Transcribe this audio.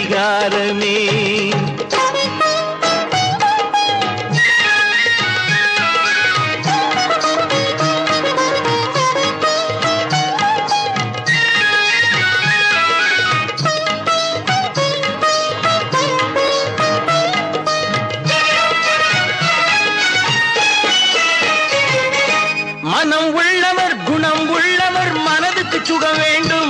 அதிகாரமே. மனம் உள்ளவர் குணம் உள்ளவர் மனதுக்கு சுகம் வேண்டும்.